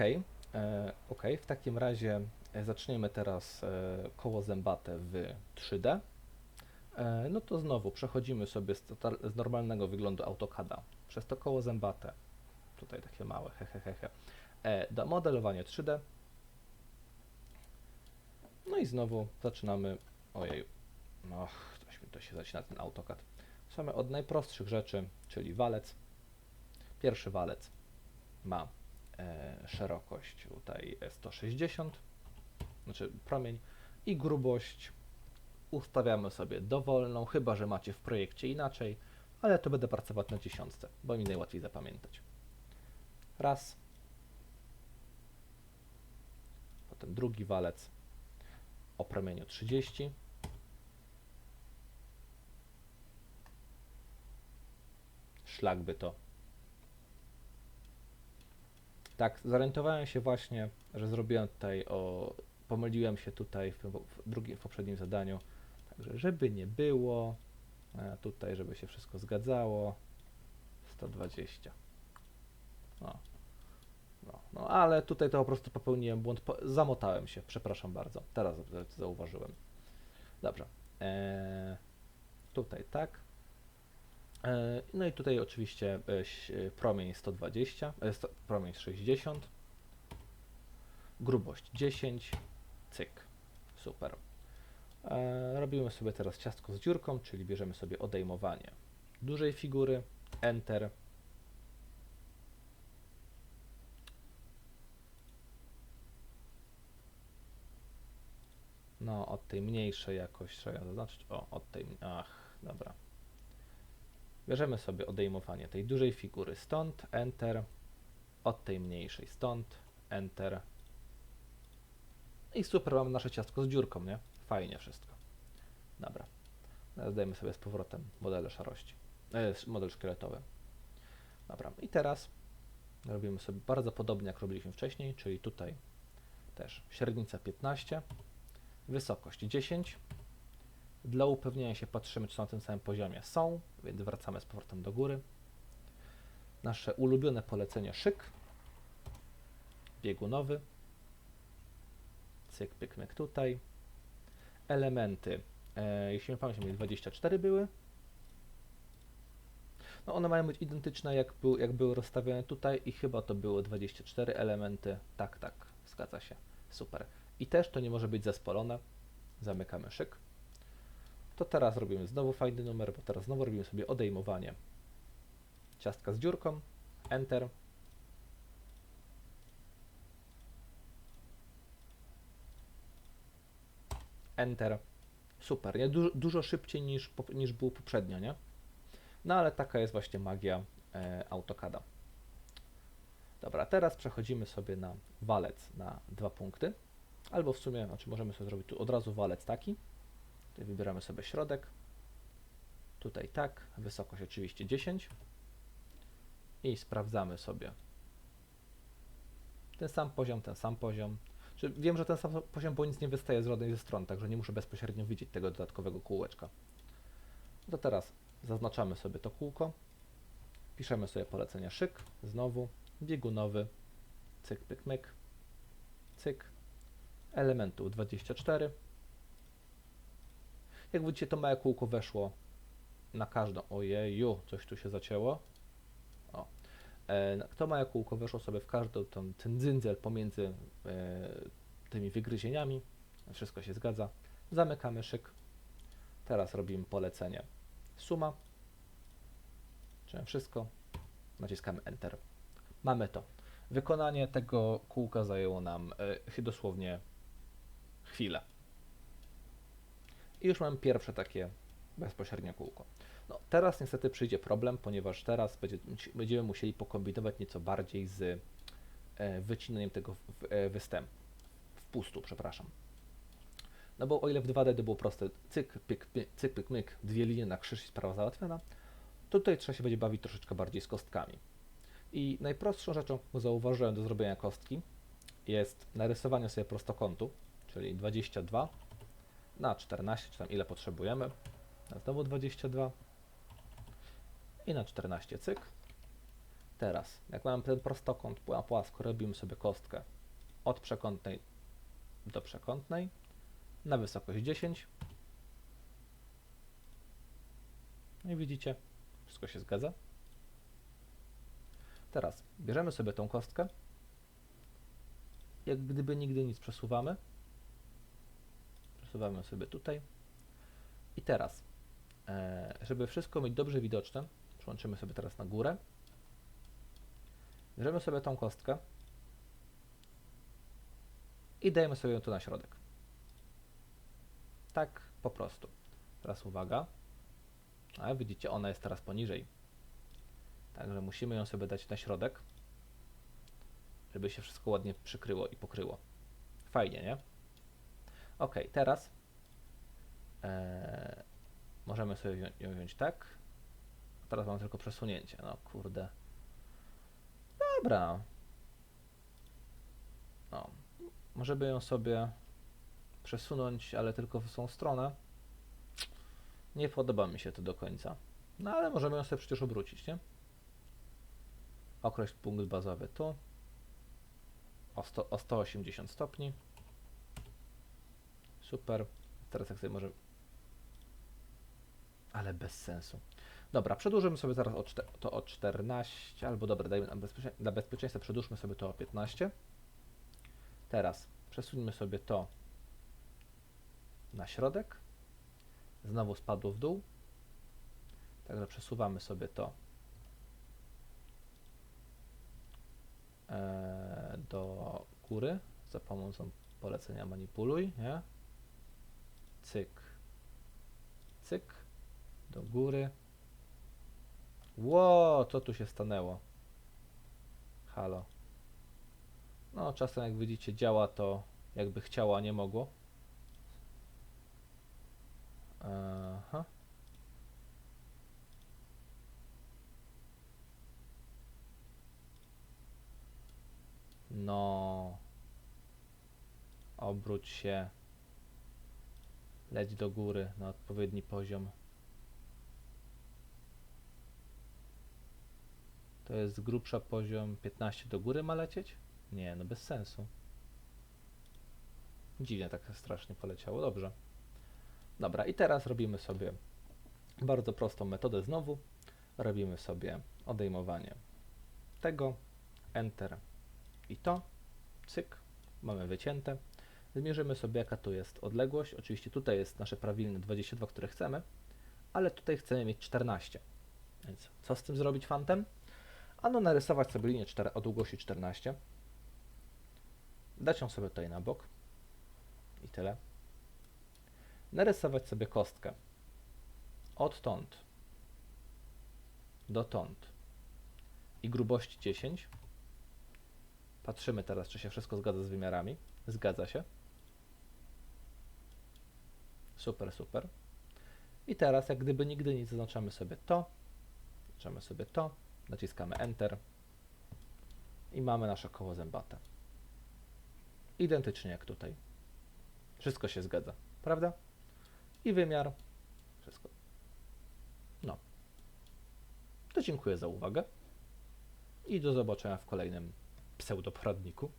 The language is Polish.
e, ok. W takim razie e, zaczniemy teraz e, koło zębate w 3D. E, no to znowu przechodzimy sobie z, total- z normalnego wyglądu AutoCADa przez to koło zębate, tutaj takie małe, hehehe, e, do modelowania 3D. No i znowu zaczynamy, ojej, no, coś mi to się zaczyna ten AutoCAD. Zaczynamy od najprostszych rzeczy, czyli walec. Pierwszy walec ma e, szerokość tutaj e, 160, znaczy promień i grubość ustawiamy sobie dowolną, chyba że macie w projekcie inaczej, ale to będę pracować na dziesiątce, bo mi najłatwiej zapamiętać. Raz. Potem drugi walec o promieniu 30. Szlak by to. Tak, zorientowałem się właśnie, że zrobiłem tutaj o. Pomyliłem się tutaj w, w drugim, w poprzednim zadaniu. Także, żeby nie było, a tutaj, żeby się wszystko zgadzało, 120. No. No, no ale tutaj to po prostu popełniłem błąd, po, zamotałem się, przepraszam bardzo. Teraz za- zauważyłem. Dobrze. Eee, tutaj tak. Eee, no i tutaj oczywiście e, e, promień 120, e, sto, promień 60, grubość 10, cyk. Super. E, robimy sobie teraz ciastko z dziurką, czyli bierzemy sobie odejmowanie dużej figury, Enter. No, od tej mniejszej jakoś trzeba zaznaczyć. O, od tej. Ach, dobra. Bierzemy sobie odejmowanie tej dużej figury stąd, Enter. Od tej mniejszej stąd, Enter. I super, mamy nasze ciastko z dziurką, nie? Fajnie wszystko. Dobra. Teraz dajmy sobie z powrotem modele szarości. E, model szkieletowy. Dobra. I teraz robimy sobie bardzo podobnie jak robiliśmy wcześniej, czyli tutaj też średnica 15, wysokość 10. Dla upewnienia się patrzymy, czy są na tym samym poziomie. Są, więc wracamy z powrotem do góry. Nasze ulubione polecenie szyk. Biegunowy. Cyk, pyk, myk tutaj. Elementy, e, jeśli nie pamiętam, mieli 24 były. No one mają być identyczne jak, był, jak były rozstawione tutaj i chyba to było 24 elementy. Tak, tak, zgadza się. Super. I też to nie może być zespolone. Zamykamy szyk. To teraz robimy znowu fajny numer, bo teraz znowu robimy sobie odejmowanie ciastka z dziurką. Enter. Enter. Super, nie? Dużo, dużo szybciej niż, niż było poprzednio, nie? No ale taka jest właśnie magia e, AutoCADa. Dobra, teraz przechodzimy sobie na walec na dwa punkty. Albo w sumie, znaczy możemy sobie zrobić tu od razu walec taki. Wybieramy sobie środek. Tutaj tak, wysokość oczywiście 10. I sprawdzamy sobie ten sam poziom, ten sam poziom. Wiem, że ten sam poziom, bo nic nie wystaje z żadnej ze stron, także nie muszę bezpośrednio widzieć tego dodatkowego kółeczka. To teraz zaznaczamy sobie to kółko, piszemy sobie polecenie szyk, znowu, biegunowy, cyk, pyk, myk, cyk, elementów 24. Jak widzicie, to małe kółko weszło na każdą. Ojeju, coś tu się zacięło. O. E, to małe kółko weszło sobie w każdą tą, ten dzyndzel pomiędzy e, tymi wygryzieniami. Wszystko się zgadza. Zamykamy szyk. Teraz robimy polecenie suma. Czyli wszystko. Naciskamy Enter. Mamy to. Wykonanie tego kółka zajęło nam e, dosłownie chwilę. I już mam pierwsze takie bezpośrednie kółko. No, teraz niestety przyjdzie problem, ponieważ teraz będzie, będziemy musieli pokombinować nieco bardziej z e, wycinaniem tego w, w, e, występu, wpustu, przepraszam. No bo o ile w 2D to było proste, cyk, pyk, pyk, cyk, pyk, myk, dwie linie na krzyż i sprawa załatwiona, to tutaj trzeba się będzie bawić troszeczkę bardziej z kostkami. I najprostszą rzeczą, bo zauważyłem do zrobienia kostki, jest narysowanie sobie prostokątu, czyli 22 na 14, czy tam ile potrzebujemy. Znowu 22 i na 14 cyk. Teraz, jak mamy ten prostokąt pła- płasko, robimy sobie kostkę od przekątnej do przekątnej na wysokość 10. No i widzicie, wszystko się zgadza. Teraz bierzemy sobie tą kostkę, jak gdyby nigdy nic przesuwamy. Przesuwamy sobie tutaj. I teraz, e, żeby wszystko mieć dobrze widoczne, przełączymy sobie teraz na górę. Bierzemy sobie tą kostkę i dajemy sobie ją tu na środek. Tak po prostu. Teraz uwaga. A widzicie, ona jest teraz poniżej. Także musimy ją sobie dać na środek, żeby się wszystko ładnie przykryło i pokryło. Fajnie, nie? Ok, teraz e, możemy sobie ją wziąć tak. Teraz mam tylko przesunięcie. No kurde. Dobra. No. Możemy ją sobie przesunąć, ale tylko w tą stronę. Nie podoba mi się to do końca. No ale możemy ją sobie przecież obrócić, nie? Określ punkt bazowy tu. O, 100, o 180 stopni. Super. Teraz jak sobie może... Ale bez sensu. Dobra, przedłużymy sobie zaraz o to o 14, albo dobra, dajmy na, bezpiecze- dla bezpieczeństwa przedłużmy sobie to o 15. Teraz przesuńmy sobie to na środek. Znowu spadło w dół. Także przesuwamy sobie to e, do góry za pomocą polecenia manipuluj, nie? Cyk. Cyk. Do góry. Ło, co tu się stanęło? Halo. No, czasem jak widzicie działa to jakby chciało, a nie mogło. Aha. No. Obróć się. Leć do góry na odpowiedni poziom. To jest grubsza poziom 15 do góry ma lecieć? Nie, no bez sensu. Dziwnie tak strasznie poleciało. Dobrze. Dobra, i teraz robimy sobie bardzo prostą metodę znowu. Robimy sobie odejmowanie tego, Enter i to, cyk, mamy wycięte. Zmierzymy sobie jaka tu jest odległość. Oczywiście tutaj jest nasze prawilne 22, które chcemy, ale tutaj chcemy mieć 14. Więc co z tym zrobić fantem? Ano narysować sobie linię 4, o długości 14. Dać ją sobie tutaj na bok. I tyle. Narysować sobie kostkę. Odtąd dotąd i grubości 10. Patrzymy teraz, czy się wszystko zgadza z wymiarami. Zgadza się. Super, super. I teraz, jak gdyby nigdy nic, zaznaczamy sobie to, zaznaczamy sobie to, naciskamy Enter i mamy nasze koło zębate. Identycznie jak tutaj. Wszystko się zgadza, prawda? I wymiar, wszystko. No. To dziękuję za uwagę i do zobaczenia w kolejnym pseudoporadniku.